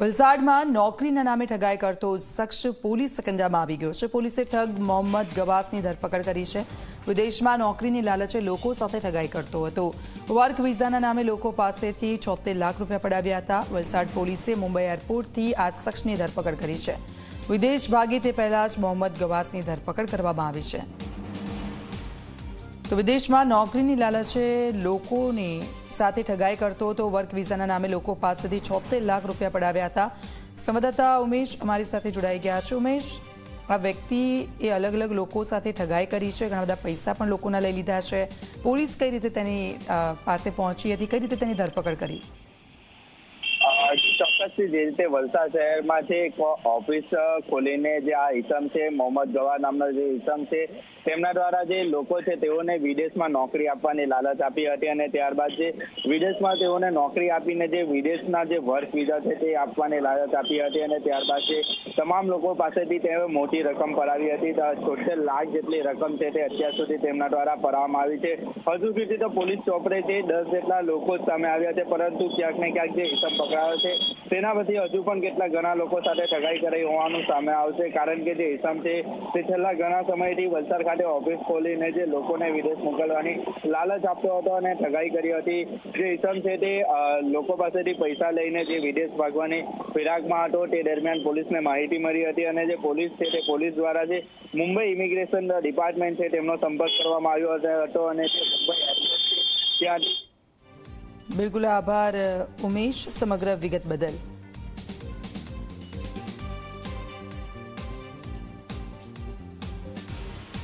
વલસાડમાં નોકરીના નામે ઠગાઈ કરતો શખ્સ પોલીસ સકંજામાં આવી ગયો છે. પોલીસે ઠગ મોહમ્મદ ગવાસની ધરપકડ કરી છે. વિદેશમાં નોકરીની લાલચે લોકો સાથે ઠગાઈ કરતો હતો. વર્ક વિઝાના નામે લોકો પાસેથી છોતેર લાખ રૂપિયા પડાવ્યા હતા. વલસાડ પોલીસે મુંબઈ એરપોર્ટથી આ શખ્સની ધરપકડ કરી છે. વિદેશ ભાગે તે પહેલા જ મોહમ્મદ ગવાસની ધરપકડ કરવામાં આવી છે. તો વિદેશમાં નોકરીની લાલચે લોકોની સાથે ઠગાઈ કરતો હતો. વર્ક વિઝાના નામે લોકો પાસેથી છોતેર લાખ રૂપિયા પડાવ્યા હતા. સંવાદદાતા ઉમેશ અમારી સાથે જોડાઈ ગયા છે. ઉમેશ, આ વ્યક્તિ એ અલગ અલગ લોકો સાથે ઠગાઈ કરી છે. ઘણા બધા પૈસા પણ લોકોના લઈ લીધા છે. પોલીસ કઈ રીતે તેની પાસે પહોંચી હતી? કઈ રીતે તેની ધરપકડ કરી? ચોક્કસથી જે રીતે વલસાડ શહેરમાંથી એક ઓફિસ ખોલીને જે આ ઇસમ છે, મોહમ્મદ ગવા નામનો જે ઇસમ છે, તેમના દ્વારા જે લોકો છે તેઓને વિદેશમાં નોકરી આપવાની લાલચ આપી હતી અને ત્યારબાદ જે વિદેશમાં તેઓને નોકરી આપીને જે વિદેશના જે વર્ક વિઝા છે તે આપવાની લાલચ આપી હતી અને ત્યારબાદ જે તમામ લોકો પાસેથી તેઓ મોટી રકમ પડાવી હતી. છોતેર લાખ જેટલી રકમ છે તે અત્યાર સુધી તેમના દ્વારા પડાવવામાં આવી છે. હજુ સુધી તો પોલીસ ચોપડે છે દસ જેટલા લોકો સામે આવ્યા છે, પરંતુ ક્યાંક ને ક્યાંક જે ઈસમ પકડાયો છે તેના પછી હજુ પણ કેટલા ઘણા લોકો સાથે ઠગાઈ કરી હોવાનું સામે આવશે. કારણ કે જે ઇસમ છે તે છેલ્લા ઘણા સમયથી વલસાડ ખાતે ઓફિસ ખોલીને જે લોકોને વિદેશ મોકલવાની લાલચ આપતો હતો અને ઠગાઈ કરી હતી. જે ઇસમ છે તે લોકો પાસેથી પૈસા લઈને જે વિદેશ ભાગવાની ફિરાકમાં હતો તે દરમિયાન પોલીસને માહિતી મળી હતી અને જે પોલીસ છે તે પોલીસ દ્વારા જે મુંબઈ ઇમિગ્રેશન ડિપાર્ટમેન્ટ છે તેમનો સંપર્ક કરવામાં આવ્યો હતો અને તે બિલકુલ આભાર ઉમેશ સમગ્ર વિગત બદલ.